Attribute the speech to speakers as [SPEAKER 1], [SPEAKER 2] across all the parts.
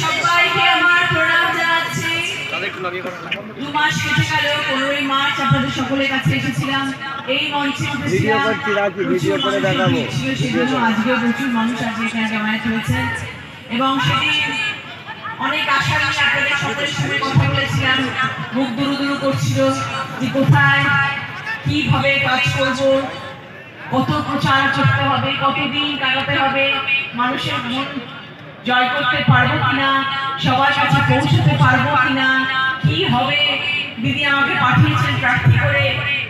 [SPEAKER 1] সবাইকে আমার প্রণাম জানাচ্ছি। দু মাস কেটে গেল পনেরোই মার্চ আপনাদের সকলের কাছে এসেছিলাম। এই মঞ্চে
[SPEAKER 2] ভিডিও করছি, রাখি, ভিডিও করে দেখাবো। ভিডিও করে।
[SPEAKER 1] আজকেও প্রচুর মানুষ আজকে এখানে জমায়েত হয়েছে। এবং সেটি অনেক আশা নিয়ে আপনাদের সকলের সঙ্গে কথা বলেছিলাম। মুখ দুরু দুরু করছিল যে কোথায় কীভাবে কাজ করব কত প্রচার করতে হবে কতদিন কাটাতে হবে মানুষের মন জয় করতে পারব কিনা? সবার কাছে পৌঁছতে পারব কিনা? কি হবে? দিদি আমাকে পাঠিয়েছেন প্রার্থী করে।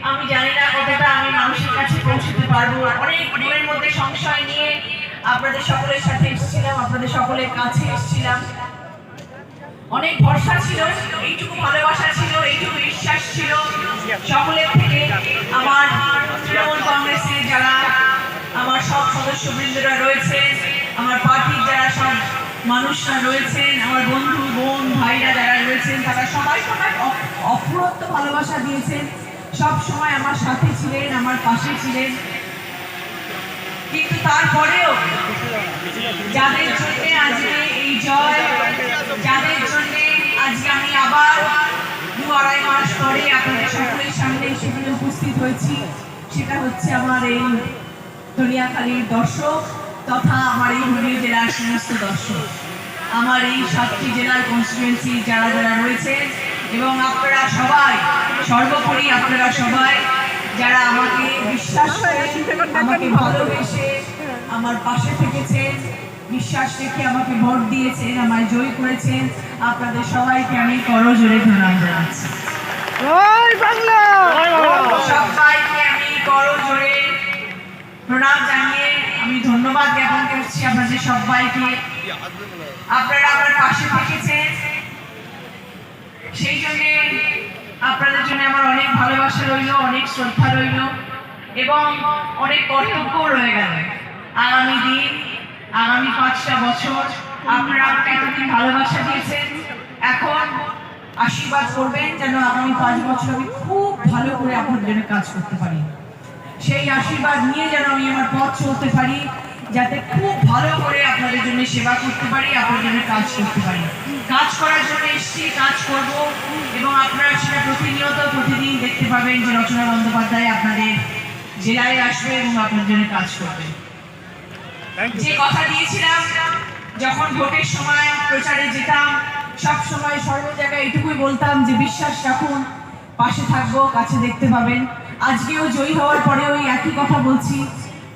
[SPEAKER 1] আমি জানি না কতটা আমি মানুষের কাছে পৌঁছতে পারব। অনেক মনের মধ্যে সংশয় নিয়ে আপনাদের সকলের সাথে এসেছিলাম, আপনাদের সকলের কাছে এসেছিলাম। অনেক ভরসা ছিল, এইটুকু ভালোবাসা ছিল, এইটুকু বিশ্বাস ছিল সকলের থেকে। আমার তৃণমূল কংগ্রেসের যারা, আমার সব সদস্যবৃন্দরা রয়েছে, আমার সব মানুষরা রয়েছেন, আমার বন্ধু, বোন, ভাইরা যারা রয়েছেন, তারা সবাই সবাই অফুরন্ত ভালোবাসা দিয়েছেন। সব সময় আমার সাথে ছিলেন, আমার পাশে ছিলেন। কিন্তু তারপরেও যাদের জন্য আজকে এই জয়, যাদের জন্য আজকে আমি আবার দু আড়াই মাস পরে আপনাদের সকলের সামনে সেখানে উপস্থিত হয়েছি, সেটা হচ্ছে আমার এই দরিয়াখালীর দর্শক। তথা আমার এই হুগলি জেলার সমস্ত দর্শক। আমার এই সাতটি জেলার কনস্টিটুয়েন্সি যারা যারা রয়েছে এবং আপনারা সবাই সর্বোপরি আপনারা সবাই যারা আমাকে বিশ্বাস করে আমাকে ভালোবেসে আমার পাশে থেকেছেন বিশ্বাস রেখে আমাকে ভোট দিয়েছেন আমায় জয় করেছেন আপনাদের সবাইকে আমি করজোরে প্রণাম জানাচ্ছি। সবাইকে আমি করজোরে প্রণাম জানিয়ে আমি ধন্যবাদ জ্ঞাপন করছি আপনাদের সবাইকে। আপনারা আমার পাশে থেকেছেন। সেই জন্য আপনাদের জন্য আমার অনেক ভালোবাসা রইল, অনেক শ্রদ্ধা রইল এবং অনেক কর্তব্য রয়ে গেল। আগামী দিন, আগামী পাঁচটা বছর আপনারা আমাকে এতদিন ভালোবাসা দিয়েছেন। এখন আশীর্বাদ করবেন যেন আগামী পাঁচ বছর আমি খুব ভালো করে আপনাদের জন্য কাজ করতে পারি। সেই আশীর্বাদ নিয়ে যেন আমি আমার পথ চলতে পারি যাতে খুব ভালো করে আপনাদের জন্য সেবা করতে পারি আপনাদের জন্য কাজ করতে পারি। কাজ করার জন্য এসেছি কাজ করব এবং আপনারা সেটা প্রতিনিয়ত প্রতিদিন দেখতে পাবেন যে রচনা বন্দ্যোপাধ্যায় আপনাদের জেলায় আসবে এবং আপনাদের জন্য কাজ করবে। যে কথা দিয়েছিলাম যখন ভোটের সময় প্রচারে যেতাম সব সময় সর্ব জায়গায় এটুকুই বলতাম যে বিশ্বাস রাখুন পাশে থাকব কাছে দেখতে পাবেন। আজকেও জয়ী হওয়ার পরে ওই একই কথা বলছি,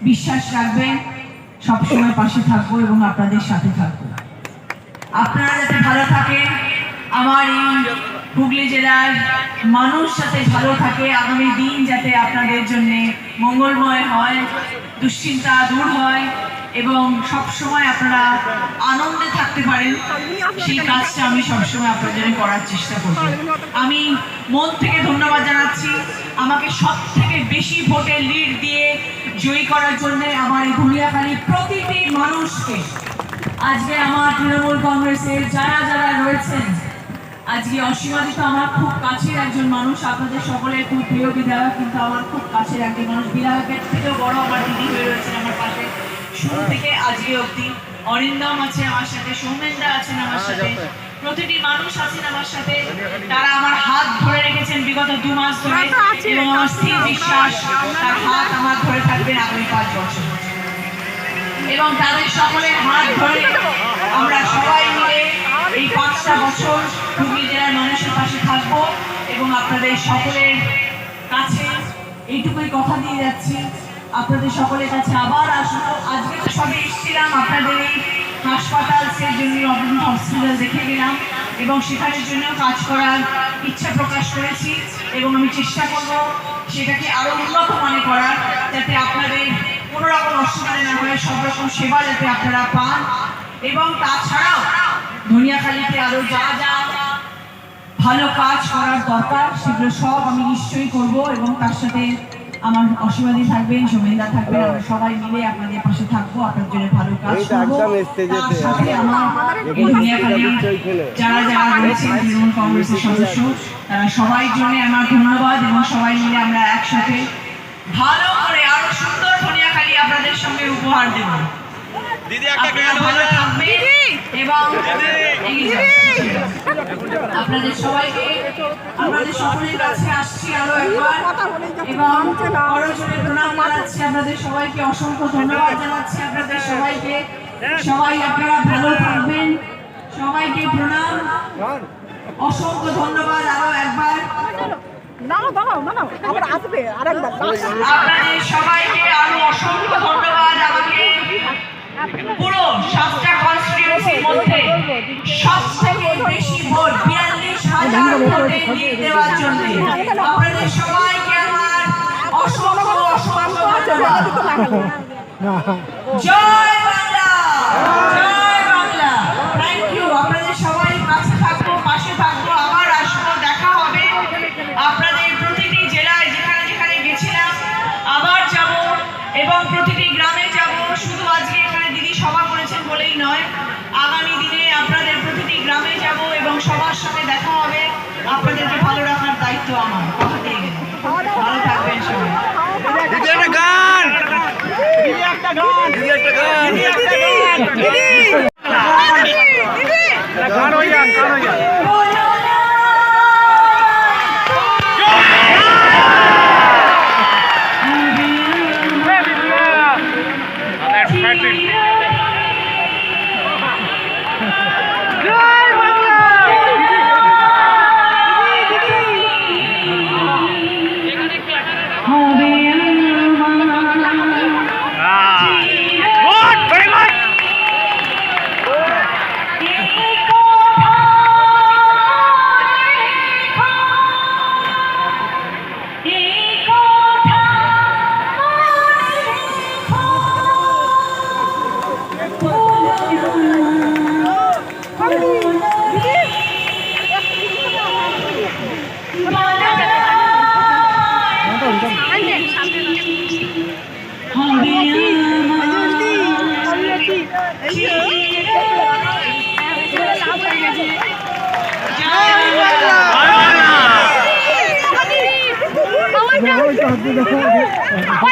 [SPEAKER 1] বিশ্বাস রাখবেন সব সময় পাশে থাকব এবং আপনাদের সাথে থাকব। আপনারা যাতে ভালো থাকেন, আমার এই হুগলি জেলার মানুষ যাতে ভালো থাকে, আগামী দিন যাতে আপনাদের জন্য মঙ্গলময় হয়, দুশ্চিন্তা দূর হয় এবং সব সময় আপনারা আনন্দে থাকতে পারেন, সেই কাজটা আমি সবসময় আপনাদের জন্য করার চেষ্টা করব। আমি মন থেকে ধন্যবাদ জানাচ্ছি। আমাকে সব থেকে বেশি ভোটের লিড দিয়ে জয়ী করার জন্য আমার এই ধুলিয়াখালীর প্রতিটি মানুষকে, আজকে আমার তৃণমূল কংগ্রেসের যারা যারা রয়েছেন আজকে অসীমাদিত আমার খুব কাছের একজন মানুষ আপনাদের সকলের খুব প্রিয় বিধায়ক কিন্তু আমার খুব কাছের একজন মানুষ। বিধায়কের থেকেও বড় আমার দিদি হয়ে রয়েছেন আমার পাশে। শুরু থেকে আজকে অবধি অরিন্দম আছে আমার সাথে সৌমেনদা আছেন আমার সাথে প্রতিটি মানুষ আছেন আমার সাথে। তারা আমার হাত ধরে রেখেছেন বিগত দু মাস ধরে এবং আমার স্থির বিশ্বাস তার হাত আমার ধরে থাকবেন আগামী পাঁচ বছর। এবং তাদের সকলের হাত ধরে আমরা সবাই মিলে এই পাঁচটা বছর হুগলি জেলার মানুষের পাশে থাকব এবং আপনাদের সকলের কাছে এইটুকুই কথা দিয়ে যাচ্ছি। আপনাদের সকলের কাছে আবার আসব। আজকে তো সবে এসেছিলাম আপনাদের এই হাসপাতাল সেই জন্য অবনীত হসপিটাল দেখে গেলাম এবং সেখানের জন্য কাজ করার ইচ্ছা প্রকাশ করেছি এবং আমি চেষ্টা করব সেটাকে আরও উন্নত মনে করার যাতে আপনাদের কোনো রকম অসুবিধা না হয়, সব রকম সেবা যাতে আপনারা পান। এবং তাছাড়াও ধনিয়াখালীতে আরও যা যা ভালো কাজ করার দরকার সেগুলো সব আমি নিশ্চয়ই করব এবং তার সাথে আমার অসীমাদি থাকবেন সোমেনদা থাকবেন আমরা সবাই মিলে আপনাদের পাশে থাকব আপনার জন্য ভালো কাজ করব। তার সাথে আমার। যারা যারা রয়েছেন তৃণমূল কংগ্রেসের সদস্য তারা সবাই জন্য আমার ধন্যবাদ এবং সবাই মিলে আমরা একসাথে ভালো করে আরও সুন্দর ধনিয়াখালী আপনাদের সঙ্গে উপহার দেব।
[SPEAKER 3] দিদি একটা
[SPEAKER 1] আপনারা ভালো থাকবেন। এবং। আপনাদের সবাইকে আপনাদের সকলের কাছে আসছি আরও একবার। এবং করজোরে প্রণাম জানাচ্ছি আপনাদের সবাইকে অসংখ্য ধন্যবাদ জানাচ্ছি আপনাদের সবাইকে। সবাই আপনারা ভালো থাকবেন। সবাইকে প্রণাম। অসংখ্য ধন্যবাদ আরও একবার।
[SPEAKER 3] দাঁড়াও দাঁড়াও দাঁড়াও। আবার আসবে আরেকবার।
[SPEAKER 1] আপনাদের সবাইকে আরও অসংখ্য ধন্যবাদ আমাকে। পুরো সাতটা কনস্টিটিউন্সির মধ্যে সব থেকে বেশি ভোট বিয়াল্লিশ হাজার ভোটে লিড দেওয়ার জন্য। আপনাদের সবাইকে আমার অসংখ্য অসংখ্য জয় বাংলা! সবার সাথে দেখা হবে। আপনাদেরকে ভালো রাখার দায়িত্ব আমার। কথা দিয়ে গেলাম ভালো থাকবেন সবাই।
[SPEAKER 2] গান! একটা গান! একটা গান! গান! হয়ে যান গান হয়ে যান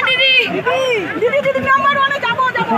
[SPEAKER 3] দিদি দিদি দিদি ওয়ানে যাব যাব